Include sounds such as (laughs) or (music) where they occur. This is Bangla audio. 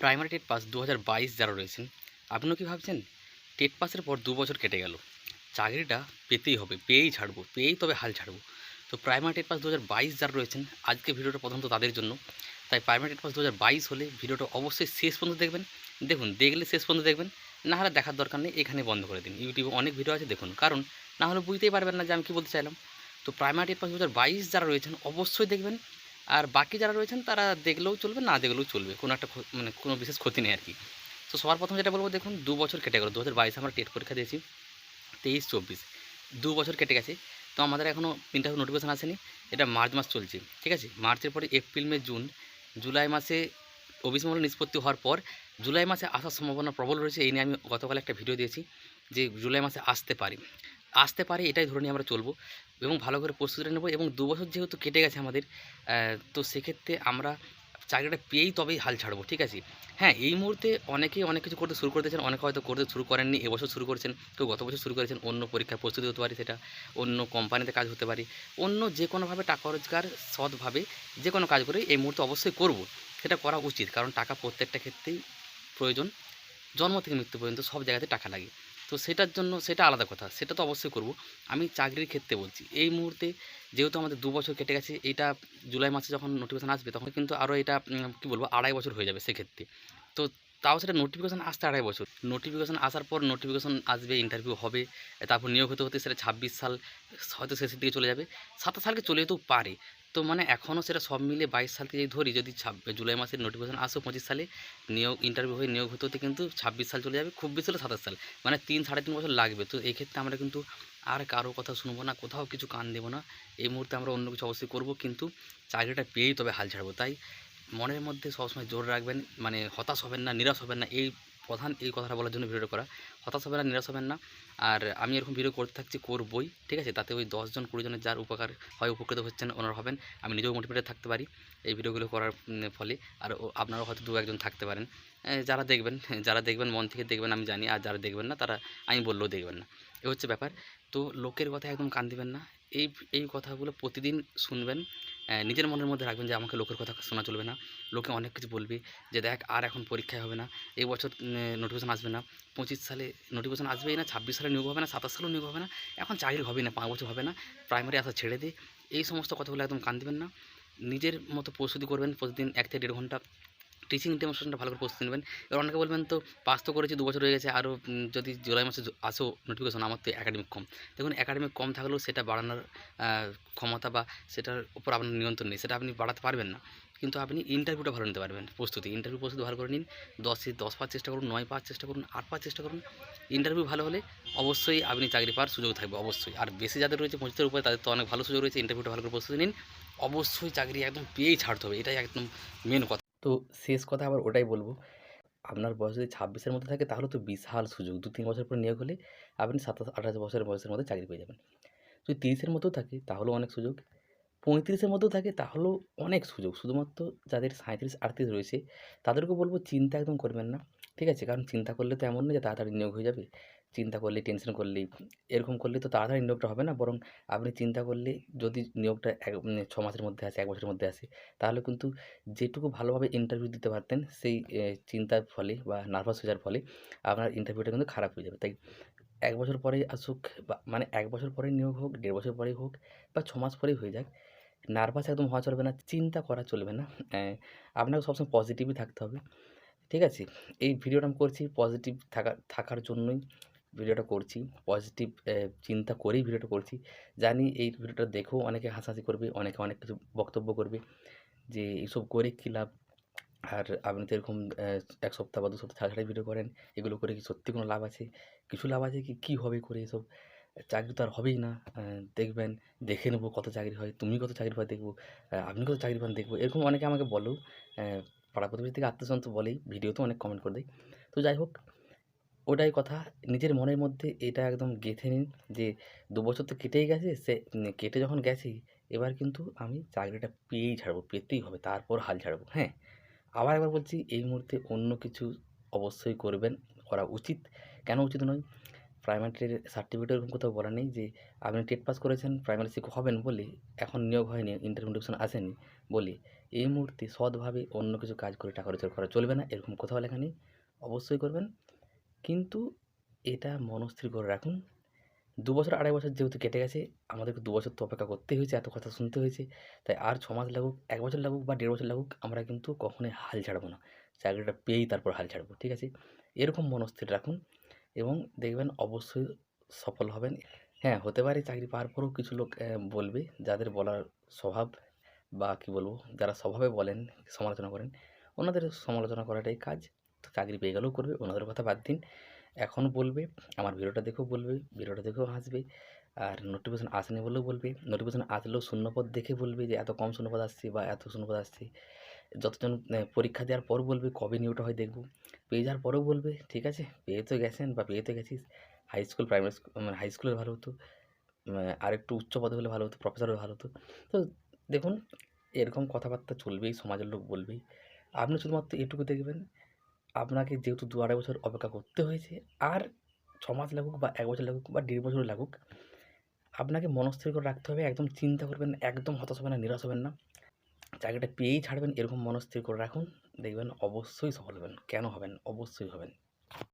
প্রাইমারি টেট পাস দু হাজার বাইশ যারা রয়েছেন, আপনিও কি ভাবছেন? টেট পাসের পর দু বছর কেটে গেল। চাকরিটা পেতেই হবে, পেয়েই ছাড়বো, পেয়েই তবে হাল ছাড়বো। তো প্রাইমারি টেট পাস দু হাজার বাইশ যারা রয়েছেন, আজকে ভিডিওটা প্রথমত তাদের জন্য। তাই প্রাইমারি টেট পাস দু হাজার বাইশ হলে ভিডিওটা অবশ্যই শেষ পর্যন্ত দেখবেন। দেখুন, দেখলে শেষ পর্যন্ত দেখবেন, না হলে দেখার দরকার নেই, এখানে বন্ধ করে দিন। ইউটিউবে অনেক ভিডিও আছে, দেখুন। কারণ, না হলে বুঝতেই পারবেন না যে আমি কী বলতে চাইলাম। তো প্রাইমারি টেট পাস দু হাজার বাইশ যারা রয়েছেন, অবশ্যই দেখবেন। আর বাকি যারা রয়েছেন, তারা দেখলেও চলবে, না দেখলেও চলবে। কোনো একটা মানে কোনো বিশেষ ক্ষতি নেই আর কি। তো সবার প্রথম যেটা বলব, দেখুন, দু বছর কেটে গেল। দু হাজার বাইশে আমরা টেট পরীক্ষা দিয়েছি, তেইশ, চব্বিশ। দু বছর কেটে গেছে। তো আমাদের এখনও ইন্টারভিউ নোটিফিকেশন আসেনি। এটা মার্চ মাস চলছে, ঠিক আছে? মার্চের পরে এপ্রিল, মে, জুন, জুলাই মাসে ওবিসি মূল্য নিষ্পত্তি হওয়ার পর, জুলাই মাসে আসার সম্ভাবনা প্রবল রয়েছে। এই নিয়ে আমি গতকাল একটা ভিডিও দিয়েছি যে জুলাই মাসে আসতে পারে। আসতে পারে, এটাই ধরে নিয়ে আমরা চলবো এবং ভালো করে প্রস্তুতি নেব এবং দু বছর যেহেতু কেটে গেছে আমাদের তো সেক্ষেত্রে আমরা চাকরিটা পেয়েই তবেই হাল ছাড়বো, ঠিক আছে? হ্যাঁ এই মুহূর্তে অনেকেই অনেক কিছু করতে শুরু করতেছেন অনেকে হয়তো করতে শুরু করেননি এবছর শুরু করেছেন, কেউ গত বছর শুরু করেছেন, অন্য পরীক্ষার প্রস্তুতি হতে পারে সেটা, অন্য কোম্পানিতে কাজ হতে পারে, অন্য যে কোনোভাবে টাকা রোজগার সৎভাবে যে কোনো কাজ করে এই মুহূর্তে অবশ্যই করব, সেটা করা উচিত, কারণ টাকা প্রত্যেকটা ক্ষেত্রেই প্রয়োজন, জন্ম থেকে মৃত্যু পর্যন্ত সব জায়গাতে টাকা লাগে। তো সেটার জন্য সেটা আলাদা কথা, সেটা তো অবশ্যই করব। আমি চাকরির ক্ষেত্রে বলছি, এই মুহূর্তে যেহেতু আমাদের দু বছর কেটে গেছে এটা জুলাই মাসে যখন নোটিফিকেশান আসবে তখন কিন্তু আরও এটা কী বলব, আড়াই বছর হয়ে যাবে সেক্ষেত্রে। তো তাও সেটা নোটিফিকেশান আসতে আড়াই বছর। নোটিফিকেশান আসার পর নোটিফিকেশান আসবে ইন্টারভিউ হবে, তারপর নিয়োগ হতে হতে সেটা ছাব্বিশ সাল হয়তো শেষের দিকে চলে যাবে। সাতাশ সালকে চলে যেতেও পারে। তো মানে এখনও সেটা সব মিলে বাইশ সালকে যদি ধরি, যদি ছাব- জুলাই মাসের নোটিফিকেশান আসো পঁচিশ সালে, নিয়োগ ইন্টারভিউ হয়ে নিয়োগ হতে হতে কিন্তু ছাব্বিশ সাল চলে যাবে, খুব বেশি হলে সাতাশ সাল। মানে তিন, সাড়ে তিন বছর লাগবে। তো এই ক্ষেত্রে আমরা কিন্তু আর কারও কথা শুনব না, কোথাও কিছু কান দেবো না। এই মুহূর্তে আমরা অন্য কিছু অবশ্যই করব, কিন্তু চাকরিটা পেয়েই তবে হাল ছাড়বো। তাই মনের মধ্যে সবসময় জোর রাখবেন মানে হতাশ হবেন না, নিরাশ হবেন না, এই প্রধান এই কথাটা বলার জন্য ভিডিওটা করা। হতাশ হবেন না, নিরাশ হবেন না। আর আমি এরকম ভিডিও করতে থাকছি, করবই, ঠিক আছে? তাতে ওই দশজন কুড়িজনের যার উপকার হয়, উপকৃত হচ্ছেন, ওনারা হবেন। আমি নিজেও মোটিভেটেড থাকতে পারি এই ভিডিওগুলো করার ফলে। আর আপনারাও হয়তো দু একজন থাকতে পারেন। যারা দেখবেন (laughs) যারা দেখবেন, মন থেকে দেখবেন, আমি জানি। আর যারা দেখবেন না, তারা আমি বললেও দেখবেন না। এ হচ্ছে ব্যাপার। তো লোকের কথা একদম কান দিবেন না। এই এই কথাগুলো প্রতিদিন শুনবেন। নিজের মনের মধ্যে রাখবেন যে আমাকে লোকের কথা শোনা চলবে না। লোকে অনেক কিছু বলবে যে দেখ আর এখন পরীক্ষায় হবে না। এই বছর নোটিফিকেশন আসবে না। পঁচিশ সালে নোটিফিকেশন আসবেই না, ছাব্বিশ সালে নিয়োগ হবে না, সাতাশ সালেও নিয়োগ হবে না। এখন চাকরি হবে না, পাঁচ বছর হবে না। প্রাইমারি আসা ছেড়ে দিই এই সমস্ত কথাগুলো একদম কান দেবেন না। নিজের মতো প্রস্তুতি করবেন প্রতিদিন এক থেকে দেড় ঘণ্টা। টিচিং ডেমনস্ট্রেশনটা ভালো করে প্রস্তুতি নেবেন। এবার অনেকে বলবেন তো পাস তো করেছি দু বছর হয়ে গেছে আরও যদি জুলাই মাসে আসো নোটিফিকেশন আমার তো একাডেমিক কম। দেখুন একাডেমিক কম থাকলেও সেটা বাড়ানোর ক্ষমতা বা সেটার উপর আপনার নিয়ন্ত্রণ নেই, সেটা আপনি বাড়াতে পারবেন না। কিন্তু আপনি ইন্টারভিউটা ভালো নিতে পারবেন প্রস্তুতি। ইন্টারভিউ প্রস্তুতি ভালো করে নিন, দশে দশ পাওয়ার চেষ্টা করুন, নয় পাওয়ার চেষ্টা করুন, আট পাওয়ার চেষ্টা করুন। ইন্টারভিউ ভালো হলে অবশ্যই আপনি চাকরি পাওয়ার সুযোগ থাকবে, অবশ্যই। আর বেশি যাদের রয়েছে পঁচিশের উপরে, তাদের তো অনেক ভালো সুযোগ রয়েছে ইন্টারভিউটা ভালো করে প্রস্তুতি নিন। অবশ্যই চাকরি একদম পেয়েই ছাড়তে হবে, এটাই একদম মেন কথা। তো শেষ কথা আবার ওটাই বলব। আপনার বয়স যদি ছাব্বিশের মধ্যে থাকে তাহলে তো বিশাল সুযোগ। দু তিন বছর পর নিয়োগ হলে আপনি সাতাশ, আঠাশ বছরের বয়সের মধ্যে চাকরি পেয়ে যাবেন। যদি তিরিশের মধ্যেও থাকে তাহলেও অনেক সুযোগ। পঁয়ত্রিশের মধ্যেও থাকে, তাহলেও অনেক সুযোগ। শুধুমাত্র যাদের সাঁত্রিশ আটত্রিশ রয়েছে তাদেরকেও বলব চিন্তা একদম করবেন না, ঠিক আছে? কারণ চিন্তা করলে তো এমন না যে তাড়াতাড়ি নিয়োগ হয়ে যাবে। চিন্তা করলে টেনশন করলেই, এরকম করলে তো তাড়াতাড়ি নিয়োগটা হবে না, বরং আপনি চিন্তা করলে যদি নিয়োগটা এক মানে ছ মাসের মধ্যে আসে, এক বছরের মধ্যে আসে, তাহলে কিন্তু যেটুকু ভালোভাবে ইন্টারভিউ দিতে পারতেন, সেই চিন্তার ফলে বা নার্ভাস হয়ে ফলে আপনার ইন্টারভিউটা কিন্তু খারাপ হয়ে যাবে। তাই এক বছর পরেই আসুক বা মানে এক বছর পরেই নিয়োগ হোক, দেড় বছর পরেই হোক বা ছ মাস পরেই হয়ে যাক নার্ভাস একদম হওয়া চলবে না, চিন্তা করা চলবে না। আপনাকে সবসময় পজিটিভই থাকতে হবে। ঠিক আছে? এই ভিডিওটা আমি করছি পজিটিভ থাকা, থাকার জন্যই ভিডিওটা করছি। পজিটিভ চিন্তা করেই ভিডিওটা করছি। জানি এই ভিডিওটা দেখেও অনেকে হাসাহাসি করবে, অনেকে অনেক কিছু বক্তব্য করবে যে এইসব করে কী লাভ? আর আপনি তো এরকম এক সপ্তাহ বা দু সপ্তাহ ছাড়া ভিডিও করেন, এগুলো করে কি সত্যি কোনো লাভ আছে? কিছু লাভ আছে কি? কী হবে করে এসব? চাকরি তো আর হবেই না। দেখবেন, দেখে নেব কত চাকরি হয়, তুমি কত চাকরি পায় দেখব আপনি কত চাকরি পান দেখব। এরকম অনেকে আমাকে বলেও পাড়া প্রতিবেশী থেকে আত্মীয় তো বলেই, ভিডিওতেও অনেক কমেন্ট করে দেয় তো যাই হোক, ওটাই কথা, নিজের মনের মধ্যে এটা একদম গেঁথে নিন যে, দু বছর তো কেটেই গেছে, সে কেটে যখন গেছি, এবার কিন্তু আমি চাকরিটা পেয়েই ছাড়বো, পেতেই হবে, তারপর হাল ছাড়বো হ্যাঁ? আবার একবার বলছি, এই মুহূর্তে অন্য কিছু অবশ্যই করবেন, করা উচিত। কেন উচিত নয়? প্রাইমারির সার্টিফিকেট এরকম কোথাও বলা নেই যে, আপনি টেট পাস করেছেন প্রাইমারি শিক্ষক হবেন বলে এখন নিয়োগ হয়নি ইন্টারভিউ আসেনি বলে। এই মুহূর্তে সৎভাবে অন্য কিছু কাজ করে টাকা রোজগার করা চলবে না, এরকম কোথাও লেখা নেই। অবশ্যই করবেন। কিন্তু এটা মনস্থির করে রাখুন। দু বছর, আড়াই বছর যেহেতু কেটে গেছে, আমাদেরকে দু বছর তো অপেক্ষা করতেই হয়েছে, এত কথা শুনতে হয়েছে। তাই আর ছ মাস লাগুক, এক বছর লাগুক বা দেড় বছর লাগুক, আমরা কিন্তু কখনোই হাল ছাড়বো না। চাকরিটা পেয়েই তারপর হাল ছাড়বো, ঠিক আছে? এরকম মনস্থির রাখুন। এবং দেখবেন অবশ্যই সফল হবেন। হ্যাঁ হতে পারে চাকরি পাওয়ার পরেও কিছু লোক বলবে যাদের বলার স্বভাব বা কী বলব, যারা স্বভাবে বলেন, সমালোচনা করেন, ওনাদের সমালোচনা করাটাই কাজ। তো চাকরি পেয়ে গেলেও করবে, ওনাদের কথা বাদ দিন। এখন বলবে, আমার ভিডিওটা দেখেও বলবে, ভিডিওটা দেখেও হাসবে। আর নোটিফিকেশন আসেনি বলেও বলবে নোটিফিকেশন আসলেও শূন্যপদ দেখে বলবে যে, এত কম শূন্যপদ আসছে বা এত শূন্যপদ আসছে। যতজন পরীক্ষা দেওয়ার পর বলবে কবে নিয়োগটা হয় দেখব। পেয়ে যাওয়ার পরেও বলবে, ঠিক আছে? পেয়ে তো গেছেন বা পেয়ে তো গেছিস। হাই স্কুল প্রাইমারি স্কুল মানে হাই স্কুলের ভালো হতো। আর একটু উচ্চ পদে হলে ভালো হতো প্রফেসর হলে ভালো হতো। তো দেখুন, এরকম কথাবার্তা চলবেই, সমাজের লোক বলবেই। আপনি শুধুমাত্র এটুকু দেখবেন, আপনাকে যেহেতু দু আড়াই বছর অপেক্ষা করতে হয়েছে, আর ছ মাস লাগুক বা এক বছর লাগুক বা দেড় বছর লাগুক, আপনাকে মনস্থির করে রাখতে হবে, একদম চিন্তা করবেন একদম হতাশ হবেন না, নিরাশ হবেন না। চাকরিটা পেয়েই ছাড়বেন, এরকম মনস্থির করে রাখুন। দেখবেন অবশ্যই সফল হবেন। কেন হবেন? অবশ্যই হবেন।